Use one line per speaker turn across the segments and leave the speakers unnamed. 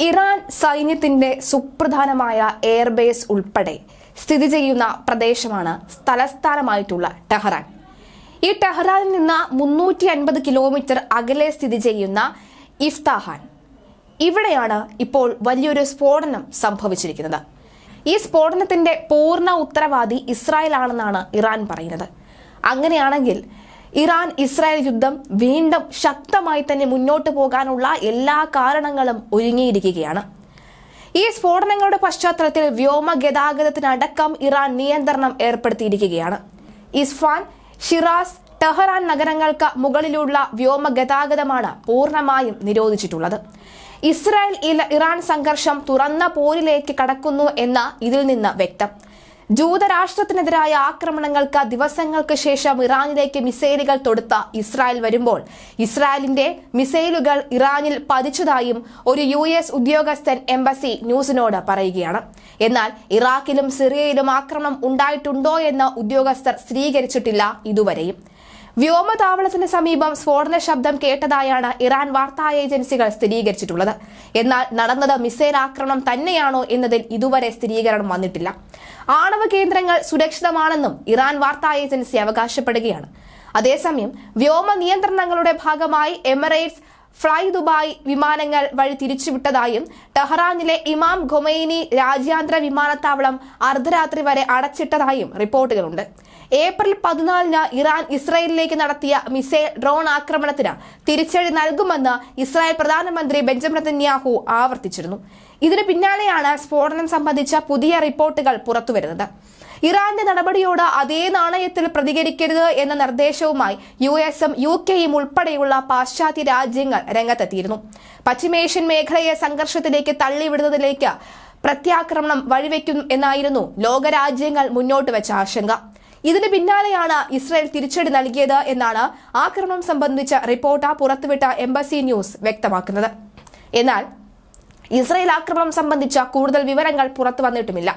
Iran സൈന്യത്തിന്റെ സുപ്രധാനമായ airbase ഉൾപ്പെടെ സ്ഥിതി ചെയ്യുന്ന പ്രദേശമാണ് തലസ്ഥാനമായിട്ടുള്ള ടെഹ്റാൻ. ഈ ടെഹ്റാനിൽ നിന്ന് മുന്നൂറ്റി അൻപത് കിലോമീറ്റർ അകലെ സ്ഥിതി ചെയ്യുന്ന ഇഫ്താഹാൻ. ഇവിടെയാണ് ഇപ്പോൾ വലിയൊരു സ്ഫോടനം സംഭവിച്ചിരിക്കുന്നത്. ഈ സ്ഫോടനത്തിന്റെ പൂർണ ഉത്തരവാദി ഇസ്രായേൽ ആണെന്നാണ് ഇറാൻ പറയുന്നത്. അങ്ങനെയാണെങ്കിൽ ഇറാൻ ഇസ്രായേൽ യുദ്ധം വീണ്ടും ശക്തമായി തന്നെ മുന്നോട്ട് പോകാനുള്ള എല്ലാ കാരണങ്ങളും ഒരുങ്ങിയിരിക്കുകയാണ്. ഈ സ്ഫോടനങ്ങളുടെ പശ്ചാത്തലത്തിൽ വ്യോമ ഗതാഗതത്തിനടക്കം ഇറാൻ നിയന്ത്രണം ഏർപ്പെടുത്തിയിരിക്കുകയാണ്. ഇസ്ഫാൻ ഷിറാസ് ടെഹ്റാൻ നഗരങ്ങൾക്ക് മുകളിലുള്ള വ്യോമ ഗതാഗതമാണ് പൂർണമായും നിരോധിച്ചിട്ടുള്ളത്. ഇസ്രായേൽ ഇറാൻ സംഘർഷം തുറന്ന പോരിലേക്ക് കടക്കുന്നു എന്ന ഇതിൽ നിന്ന് വ്യക്തം. ജൂതരാഷ്ട്രത്തിനെതിരായ ആക്രമണങ്ങൾക്ക് ദിവസങ്ങൾക്ക് ശേഷം ഇറാനിലേക്ക് മിസൈലുകൾ തൊടുത്ത ഇസ്രായേൽ വരുമ്പോൾ ഇസ്രായേലിന്റെ മിസൈലുകൾ ഇറാനിൽ പതിച്ചതായും ഒരു യു എസ് ഉദ്യോഗസ്ഥൻ എംബസി ന്യൂസിനോട് പറയുകയാണ്. എന്നാൽ ഇറാഖിലും സിറിയയിലും ആക്രമണം ഉണ്ടായിട്ടുണ്ടോ എന്ന് ഉദ്യോഗസ്ഥർ സ്ഥിരീകരിച്ചിട്ടില്ല ഇതുവരെയും. വ്യോമതാവളത്തിന് സമീപം സ്ഫോടന ശബ്ദം കേട്ടതായാണ് ഇറാൻ വാർത്താ ഏജൻസികൾ സ്ഥിരീകരിച്ചിട്ടുള്ളത്. എന്നാൽ നടന്നത് മിസൈൽ ആക്രമണം തന്നെയാണോ എന്നതിൽ ഇതുവരെ സ്ഥിരീകരണം വന്നിട്ടില്ല. ആണവ കേന്ദ്രങ്ങൾ സുരക്ഷിതമാണെന്നും ഇറാൻ വാർത്താ ഏജൻസി അവകാശപ്പെടുകയാണ്. അതേസമയം വ്യോമ നിയന്ത്രണങ്ങളുടെ ഭാഗമായി എമിറേറ്റ്സ് ഫ്ലൈ ദുബായ് വിമാനങ്ങൾ വഴി തിരിച്ചുവിട്ടതായും ടെഹ്റാനിലെ ഇമാം ഖൊമൈനി രാജ്യാന്തര വിമാനത്താവളം അർദ്ധരാത്രി വരെ അടച്ചിട്ടതായും റിപ്പോർട്ടുകളുണ്ട്. ഏപ്രിൽ പതിനാലിന് ഇറാൻ ഇസ്രായേലിലേക്ക് നടത്തിയ മിസൈൽ ഡ്രോൺ ആക്രമണത്തിന് തിരിച്ചടി നൽകുമെന്ന് ഇസ്രായേൽ പ്രധാനമന്ത്രി ബെഞ്ചമിൻ നെതന്യാഹു ആവർത്തിച്ചിരുന്നു. ഇതിന് പിന്നാലെയാണ് സ്ഫോടനം സംബന്ധിച്ച പുതിയ റിപ്പോർട്ടുകൾ പുറത്തുവരുന്നത്. ഇറാന്റെ നടപടിയോട് അതേ നാണയത്തിൽ പ്രതികരിക്കരുത് എന്ന നിർദ്ദേശവുമായി യു എസും യു കെയും ഉൾപ്പെടെയുള്ള പാശ്ചാത്യ രാജ്യങ്ങൾ രംഗത്തെത്തിയിരുന്നു. പശ്ചിമേഷ്യൻ മേഖലയെ സംഘർഷത്തിലേക്ക് തള്ളിവിടുന്നതിലേക്ക് പ്രത്യാക്രമണം വഴിവെക്കും എന്നായിരുന്നു ലോകരാജ്യങ്ങൾ മുന്നോട്ട് വെച്ച ആശങ്ക. ഇതിന് പിന്നാലെയാണ് ഇസ്രായേൽ തിരിച്ചടി നൽകിയത് എന്നാണ് ആക്രമണം സംബന്ധിച്ച റിപ്പോർട്ട് പുറത്തുവിട്ട എംബസി ന്യൂസ് വ്യക്തമാക്കുന്നത്. എന്നാൽ ഇസ്രായേൽ ആക്രമണം സംബന്ധിച്ച കൂടുതൽ വിവരങ്ങൾ പുറത്തു വന്നിട്ടുമില്ല.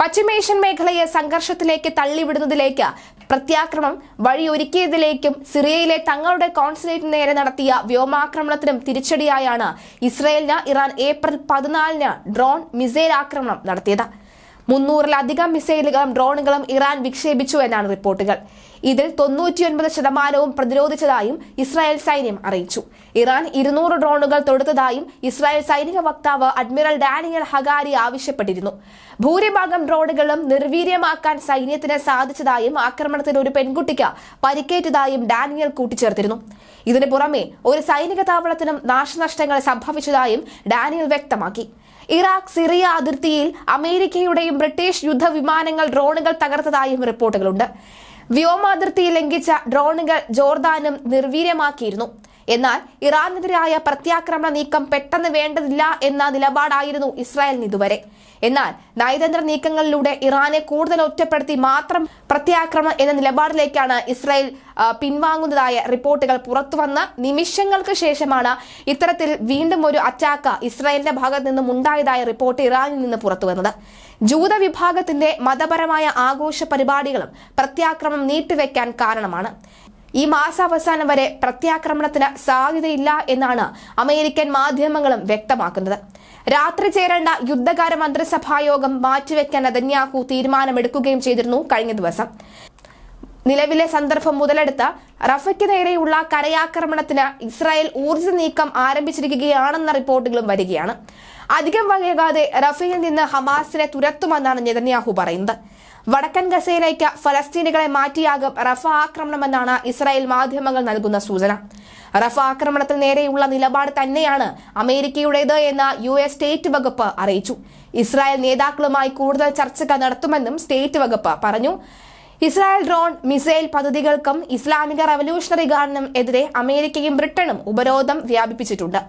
പശ്ചിമേഷ്യൻ മേഖലയെ സംഘർഷത്തിലേക്ക് തള്ളിവിടുന്നതിലേക്ക് പ്രത്യാക്രമം വഴിയൊരുക്കിയതിലേക്കും സിറിയയിലെ തങ്ങളുടെ കോൺസുലേറ്റിന് നേരെ നടത്തിയ വ്യോമാക്രമണത്തിനും തിരിച്ചടിയായാണ് ഇസ്രായേലിന് ഇറാൻ ഏപ്രിൽ പതിനാലിന് ഡ്രോൺ മിസൈൽ ആക്രമണം നടത്തിയത്. മുന്നൂറിലധികം മിസൈലുകളും ഡ്രോണുകളും ഇറാൻ വിക്ഷേപിച്ചു എന്നാണ് റിപ്പോർട്ടുകൾ. ഇതിൽ തൊണ്ണൂറ്റിയൊൻപത് ശതമാനവും പ്രതിരോധിച്ചതായും ഇസ്രായേൽ സൈന്യം അറിയിച്ചു. ഇറാൻ ഇരുന്നൂറ് ഡ്രോണുകൾ തൊടുത്തതായും ഇസ്രായേൽ സൈനിക വക്താവ് അഡ്മിറൽ ഡാനിയൽ ഹഗാരി ആവശ്യപ്പെട്ടിരുന്നു. ഭൂരിഭാഗം ഡ്രോണുകളും നിർവീര്യമാക്കാൻ സൈന്യത്തിന് സാധിച്ചതായും ആക്രമണത്തിൽ ഒരു പെൺകുട്ടിക്ക് പരിക്കേറ്റതായും ഡാനിയൽ കൂട്ടിച്ചേർത്തിരുന്നു. ഇതിനു പുറമെ ഒരു സൈനിക താവളത്തിനും നാശനഷ്ടങ്ങൾ സംഭവിച്ചതായും ഡാനിയൽ വ്യക്തമാക്കി. ഇറാഖ് സിറിയ അതിർത്തിയിൽ അമേരിക്കയുടെയും ബ്രിട്ടീഷ് യുദ്ധവിമാനങ്ങൾ ഡ്രോണുകൾ തകർത്തതായും റിപ്പോർട്ടുകളുണ്ട്. വ്യോമാതിർത്തി ലംഘിച്ച ഡ്രോണുകൾ ജോർദാനും നിർവീര്യമാക്കിയിരുന്നു. എന്നാൽ ഇറാനെതിരായ പ്രത്യാക്രമണ നീക്കം പെട്ടെന്ന് വേണ്ടതില്ല എന്ന നിലപാടായിരുന്നു ഇസ്രായേലിന് ഇതുവരെ. എന്നാൽ നയതന്ത്ര നീക്കങ്ങളിലൂടെ ഇറാനെ കൂടുതൽ ഒറ്റപ്പെടുത്തി മാത്രം പ്രത്യാക്രമണം എന്ന നിലപാടിലേക്കാണ് ഇസ്രായേൽ പിൻവാങ്ങുന്നതായ റിപ്പോർട്ടുകൾ പുറത്തുവന്ന നിമിഷങ്ങൾക്ക് ശേഷമാണ് ഇത്തരത്തിൽ വീണ്ടും ഒരു അറ്റാക്ക് ഇസ്രായേലിന്റെ ഭാഗത്ത് നിന്നും ഉണ്ടായതായ റിപ്പോർട്ട് ഇറാനിൽ നിന്ന് പുറത്തുവന്നത് ജൂത വിഭാഗത്തിന്റെ മതപരമായ ആഘോഷ പരിപാടികളും പ്രത്യാക്രമണം നീട്ടിവെക്കാൻ കാരണമാണ്. ഈ മാസാവസാനം വരെ പ്രത്യാക്രമണത്തിന് സാധ്യതയില്ല എന്നാണ് അമേരിക്കൻ മാധ്യമങ്ങളും വ്യക്തമാക്കുന്നത്. രാത്രി ചേരേണ്ട യുദ്ധകാല മന്ത്രിസഭായോഗം മാറ്റിവെക്കാൻ നെതന്യാഹു തീരുമാനമെടുക്കുകയും ചെയ്തിരുന്നു കഴിഞ്ഞ ദിവസം. നിലവിലെ സന്ദർഭം മുതലെടുത്ത് റഫയ്ക്ക് നേരെയുള്ള കരയാക്രമണത്തിന് ഇസ്രായേൽ ഊർജ നീക്കം ആരംഭിച്ചിരിക്കുകയാണെന്ന റിപ്പോർട്ടുകളും വരികയാണ്. അധികം വൈകാതെ റഫയിൽ നിന്ന് ഹമാസിനെ തുരത്തുമെന്നാണ് നെതന്യാഹു പറയുന്നത്. വടക്കൻ ഗസയിലേക്ക് ഫലസ്തീനികളെ മാറ്റിയാകും റഫ ആക്രമണമെന്നാണ് ഇസ്രായേൽ മാധ്യമങ്ങൾ നൽകുന്ന സൂചന. റഫ ആക്രമണത്തിന് നേരെയുള്ള നിലപാട് തന്നെയാണ് അമേരിക്കയുടേത് എന്ന് യു എസ് സ്റ്റേറ്റ് വകുപ്പ് അറിയിച്ചു. ഇസ്രായേൽ നേതാക്കളുമായി കൂടുതൽ ചർച്ചകൾ നടത്തുമെന്നും സ്റ്റേറ്റ് വകുപ്പ് പറഞ്ഞു. ഇസ്രായേൽ ഡ്രോൺ മിസൈൽ പദ്ധതികൾക്കും ഇസ്ലാമിക റവല്യൂഷണറി ഗാർഡിനും എതിരെ അമേരിക്കയും ബ്രിട്ടനും ഉപരോധം വ്യാപിപ്പിച്ചിട്ടുണ്ട്.